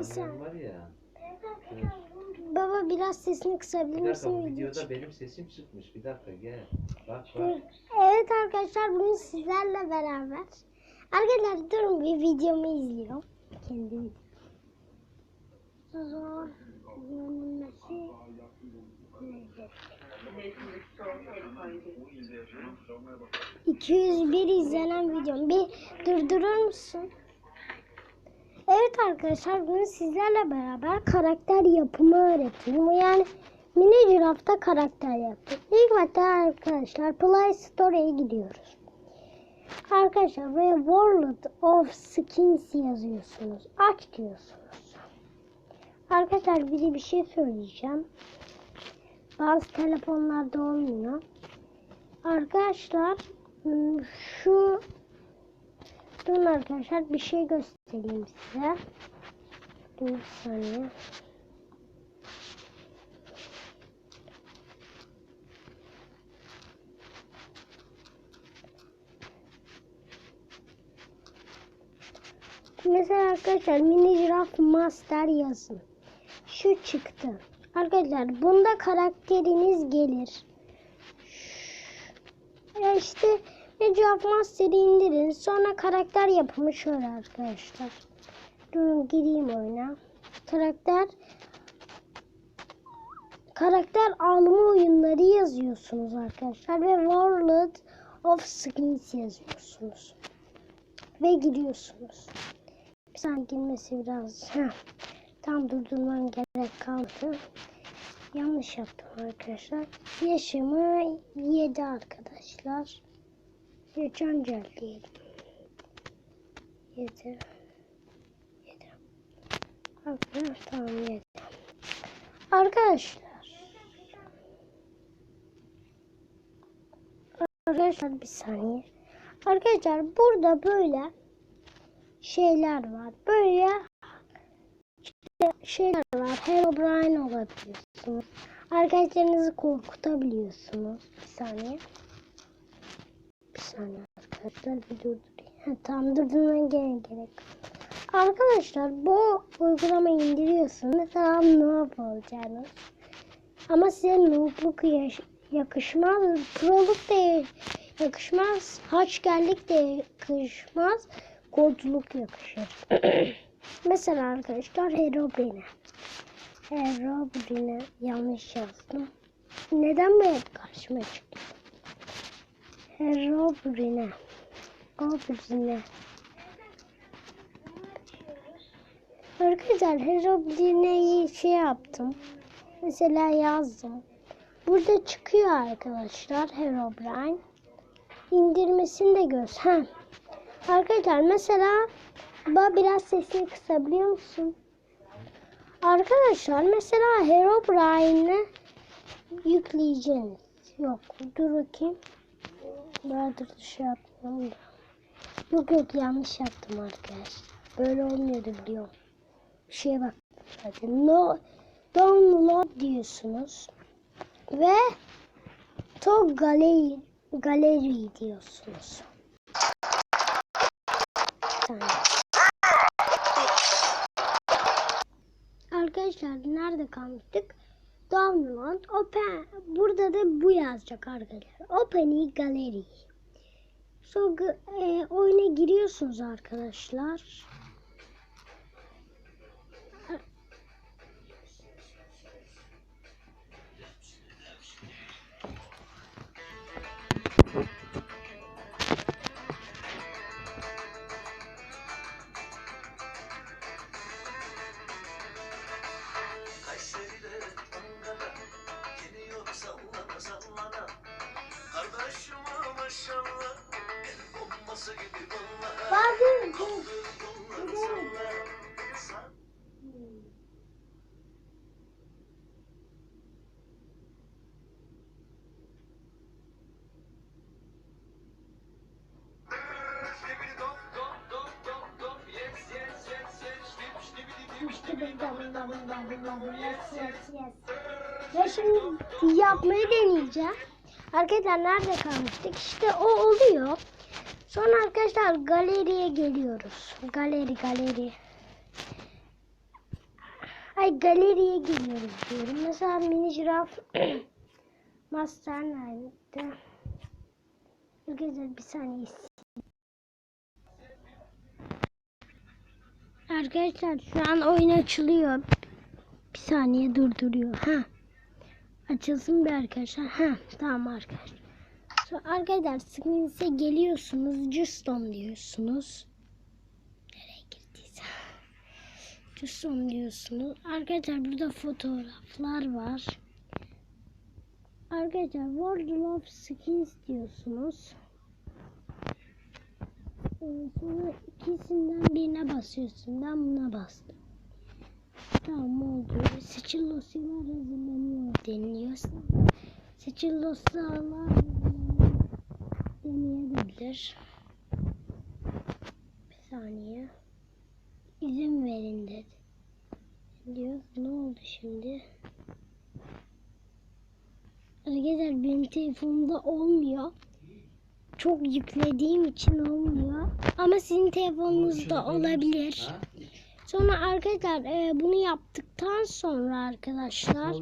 Annem var ya. Baba biraz sesini kısabilir Bir misin? dakika bu video videoda benim sesim çıkmış. Bir dakika gel. Bak bak. Evet arkadaşlar bugün sizlerle beraber. Arkadaşlar durun bir videomu izliyorum. Kendi videom. Zor görünmesi nedir? 201 izlenen videom. Bir durdurur musun? Evet arkadaşlar bugün sizlerle beraber karakter yapımı öğretiyorum. Yani mini girafta karakter yaptım. İlk başta arkadaşlar Play Store'ya gidiyoruz. Arkadaşlar buraya World of Skins yazıyorsunuz. Aç diyorsunuz. Arkadaşlar bir de bir şey söyleyeceğim. Bazı telefonlarda olmuyor. Arkadaşlar hmm, şu Durun arkadaşlar bir şey göstereyim size. Bir saniye. Mesela arkadaşlar mini giraffe master yazın. Şu çıktı. Arkadaşlar bunda karakteriniz gelir. Ya işte Necaf Master'ı indirin. Sonra karakter yapımı şöyle arkadaşlar. Durun gireyim oyuna. Karakter karakter alma oyunları yazıyorsunuz arkadaşlar ve World of Skins yazıyorsunuz. Ve giriyorsunuz. Bir saniye girmesi biraz. Heh. Tam durdurmam gerek kalmadı. Yanlış yaptım arkadaşlar. Yaşımı 7 arkadaşlar. Geçen gel diyelim. 7 7 Arkadaşlar tamam 7 Arkadaşlar Arkadaşlar bir saniye. Arkadaşlar burada böyle şeyler var. Böyle şeyler var. Herobrine olabiliyorsunuz. Arkadaşlarınızı korkutabiliyorsunuz. Bir saniye. Bir saniye arkadaşlar bir tamam durdurmaya gene gerek. Arkadaşlar bu uygulamayı indiriyorsunuz. Mesela noob olacaksınız. Ama size noobluk yakışmaz. Proluk da yakışmaz. Haçgerlik de yakışmaz. Golculuk yakışır. Mesela arkadaşlar Herobrine. Herobrine yanlış yazdım. Neden bu hep karşıma çıkıyor? Herobrine. Herobrine. Arkadaşlar Herobrine'yi şey yaptım. Mesela yazdım. Burada çıkıyor arkadaşlar Herobrine. İndirmesini de göz. Ha. Arkadaşlar mesela ba biraz sesini kısabiliyor musun? Arkadaşlar mesela Herobrine'i yükleyeceğiniz. Yok dur bakayım. Vardır şey yapmıyorum da. Yok yok yanlış yaptım arkadaşlar. Böyle olmuyordu biliyorum. Bir şeye bak. Hadi no download diyorsunuz. Ve to gallery, gallery diyorsunuz. Arkadaşlar nerede kalmıştık? Download open. Burada da bu yazacak arkadaşlar. Open gallery. So, e, oyuna giriyorsunuz arkadaşlar. Yes. Ve şimdi yapmayı deneyeceğim. Arkadaşlar nerede kalmıştık? İşte o oluyor. Sonra arkadaşlar galeriye geliyoruz. Galeri galeri. Ay galeriye giriyoruz diyorum. Mesela mini jiraf master nerede? Arkadaşlar bir saniye. Arkadaşlar şu an oyun açılıyor. Bir saniye durduruyor. Ha. Açılsın bir arkadaşlar. Ha. Tamam arkadaşlar. Sonra arkadaşlar screen'e geliyorsunuz. Custom diyorsunuz. Nereye girdiyse. Custom diyorsunuz. Arkadaşlar burada fotoğraflar var. Arkadaşlar of Skins diyorsunuz. Ee, Sonra ikisinden birine basıyorsun. Ben buna bastım. Tamam oldu. Seçil dosyalar hazırlanıyor deniliyor. Seçil dosyalar deneyebilir. Bir saniye. İzin verin dedi. Diyor. Ne oldu şimdi? Arkadaşlar benim telefonumda olmuyor. Çok yüklediğim için olmuyor. Ama sizin telefonunuzda olabilir. Ha? Sonra arkadaşlar e, bunu yaptıktan sonra arkadaşlar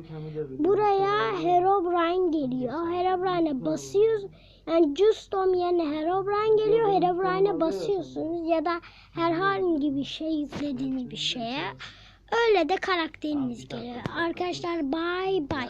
buraya Herobrine geliyor. Herobrine'e basıyoruz. Yani Justom yerine Herobrine geliyor. Herobrine'e basıyorsunuz ya da herhangi bir şey yüklediğiniz bir şeye. Öyle de karakteriniz geliyor. Arkadaşlar bay bay.